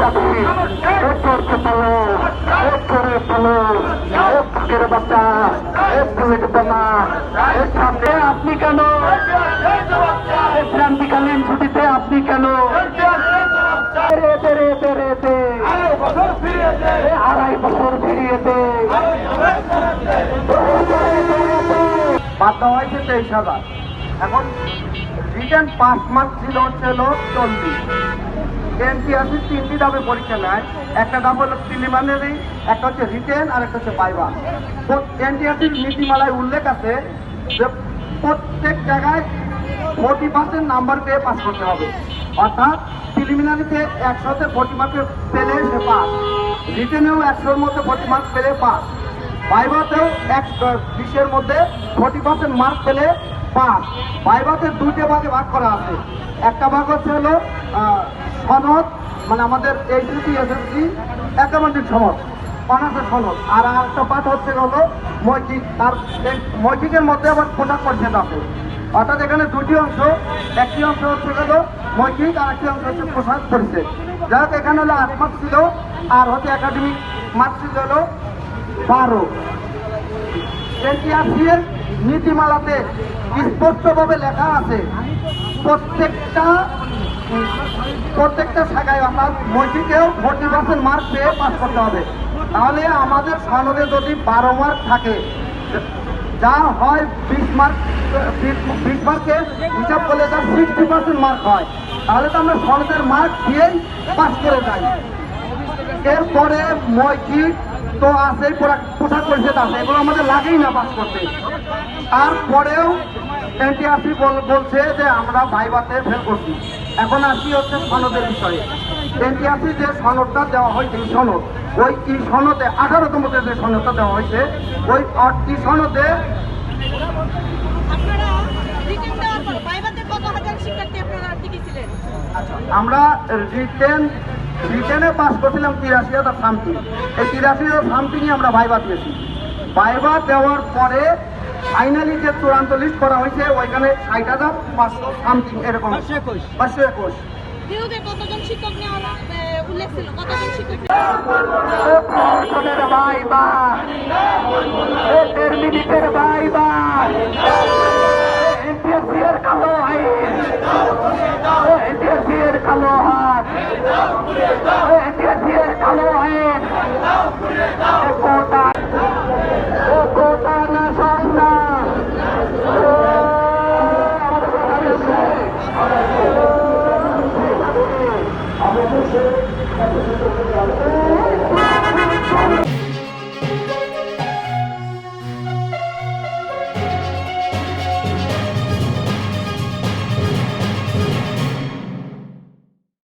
দাবি চোরকে পালো চোরে পালো ফাঁকের বাচ্চা বুলেট বোমা সামনে আপনি কেন ক্রান্তিকালীন ছুটিতে আপনি আড়াই বছর ফিরিয়ে দে বাধ্য হয়েছে তেইশ হাজার। রিটার্ন পাঁচ মার্ক ছিল হলো চল্লিশ। এনটিআরসি তিনটি ধাপে পরীক্ষা নেয়। একটা ধাপ হলো প্রিলিমিনারি একটা হচ্ছে রিটেন আর একটা হচ্ছে বাইবা এনটিআরসির নীতিমালায় উল্লেখ আছে যে প্রত্যেক জায়গায় ফোর্টি পার্সেন্ট নাম্বার পেয়ে পাস করতে হবে। অর্থাৎ প্রিলিমিনারিতে একশোতে ফোর্টি মার্ক পেলে সে পাস রিটেনেও একশোর মধ্যে ফোর্টি মার্ক পেলে পাস বাইবাতেও এক বিশের মধ্যে ফোর্টি পার্সেন্ট মার্ক পেলে পাস বাইবাতে দুইটা ভাগে ভাগ করা আছে। একটা ভাগ হচ্ছে হলো সনদ মানে আমাদের এইচএসসি এসএসসি অ্যাকাউন্টিং সনদ অনার্সের সনদ। আর একটা পাঠ হচ্ছে হলো মৈত্রিক তার মৈত্রিকের মধ্যে আবার পোশাক পরিচ্ছেদ আছে। অর্থাৎ এখানে দুটি অংশ, একটি অংশ হচ্ছে হলো মৈত্রিক আর একটি অংশ হচ্ছে পোশাক পরিচ্ছেদ। যাই হোক, এখানে হলো আট মার্কস ছিল, আর হচ্ছে একাডেমিক মার্কস ছিল হলো বারো। এনটিআরসির নীতিমালাতে স্পষ্টভাবে লেখা আছে, প্রত্যেকটা প্রত্যেকটা শাখায় আপনার মসজিদেও ফোর্টি পার্সেন্ট মার্ক পেয়ে পাস করতে হবে। তাহলে আমাদের সনদে যদি বারো মার্ক থাকে, যা হয় বিশ মার্ক, বিশ মার্কে হিসাব করলে তার সিক্সটি পার্সেন্ট মার্ক হয়, তাহলে তো আমরা সনদের মার্ক দিয়েই পাস করে যাই। এরপরে মসজিদ তো আছে পোশাক পরিষদ আছে, এগুলো আমাদের লাগেই না পাস করতে। তারপরেও এনটিআরসি বলছে যে আমরা ভাইবাতে ফেল করছি। এখন আসি হচ্ছে সনদের বিষয়ে। এনটিআরসি যে সনদটা দেওয়া হয়েছে সনদ ওই ই সনদে আঠারোতম যে সনদটা দেওয়া হয়েছে ওই ই সনদে টিকেছিলেন? আমরা রিটেন রিটেনে পাস করছিলাম তিরাশি হাজার সামথিং এই তিরাশি হাজার সামথিংই আমরা ভাইবা দিয়েছি ভাইবা দেওয়ার পরে ফাইনালি যে চূড়ান্ত লিস্ট করা হয়েছে ওইখানে ষাট হাজার পাঁচশো সামথিং এরকম। পাঁচশো একুশ। এর এর কালো আইন এর কালো হাত। এর কালো কোটা Tá Acabou.